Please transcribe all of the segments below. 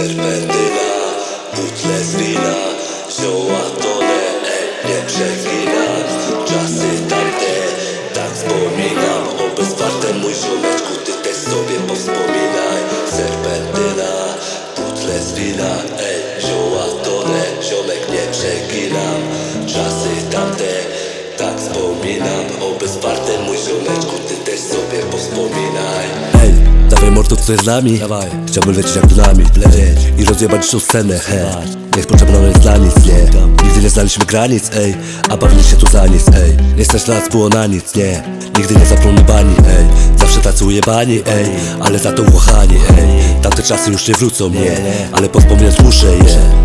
Serpentyna, butle z wina Zioła tonę, nie przeginam Czasy tamte, tak wspominam. O bezwarte mój ziomeczku, ty też sobie powspominaj. Serpentyna, butle z wina Ej, zioła tonę, ziomek nie przeginam. Czasy tamte, tak wspominam. O bezwarte mój ziomeczku, ty też sobie powspominaj Mordo, co jest z nami? Dawaj. Chciałbym lecieć jak dynamit lecieć. I rozjebać tą scenę, he. Niech potrzebna jest dla nic, nie. Nigdy nie znaliśmy granic, ej. A bawili się tu za nic, ej. Nie stać nas było na nic, nie. Nigdy nie zapomnę bani, ej. Zawsze tacy ujebani, ej. Ale za to ukochani, ej. Tamte czasy już nie wrócą, nie. Ale powspominać muszę je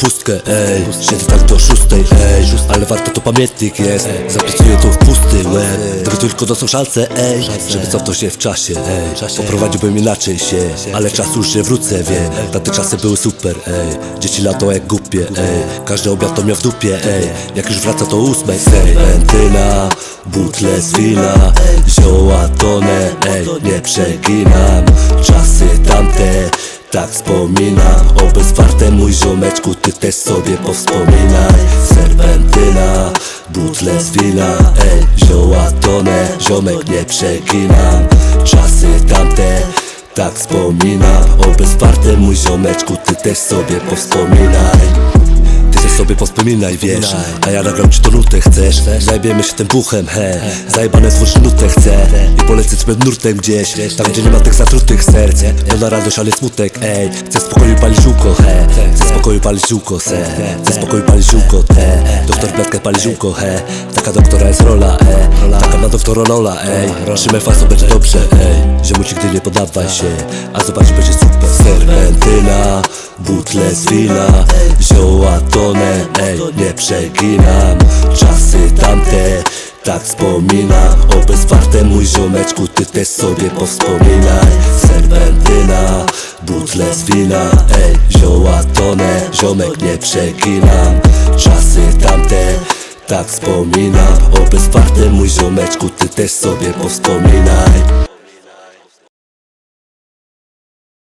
pustkę, ej. Siedzę tak do szóstej, ej. Ale warto to pamiętnik jest. Zapisuję to w pusty łeb. Gdyby tylko dostał szansę, ej. Żeby cofnął się w czasie, ej. Poprowadziłbym inaczej się Ale czasu już nie wrócę, wie. Tamte czasy były super, ej. Dzieci lato jak głupie, ej. Każdy obiad to miał w dupie, ej. Jak już wraca to ósmej, serpentyna Butle z wina. Zioła tonę, ej. Nie przeginam. Czasy tamte tak wspominam O bezwarte mój ziomeczku Ty też sobie powspominaj. Serpentyna Butle z wina Ej, zioła tonę Ziomek nie przeginam Czasy tamte tak wspominam O bezwarte mój ziomeczku Ty też sobie powspominaj pospominaj, wiesz A ja nagram ci to nutę, chcesz. Zajebiemy się tym buchem, he. Zajebane złóż nutę chcę. I polecę sobie nurtem gdzieś. Tam gdzie nie ma tych zatrutych serc. Pełna radość, ale smutek, ej. Chcę spokoju palić ziółko, he. Chcę spokoju palić ziółko, se. Chcę spokoju palić ziółko, te. Doktor Bladkę pali ziółko, he. Taka doktora jest rola, e. Taka na doktora rola, ej. Trzymaj faso, będzie dobrze, ej. Ziomu nigdy nie poddawaj się. A zobacz, będzie super. Serpentyna Butle z wina. Zioła tonę, ej, nie przeginam. Czasy tamte, tak wspominam. O bezwarte mój ziomeczku, ty też sobie powspominaj. Serpentyna, butle z wina, ej, zioła tonę Ziomek nie przeginam. Czasy tamte, tak wspominam. O bezwarte mój ziomeczku, ty też sobie powspominaj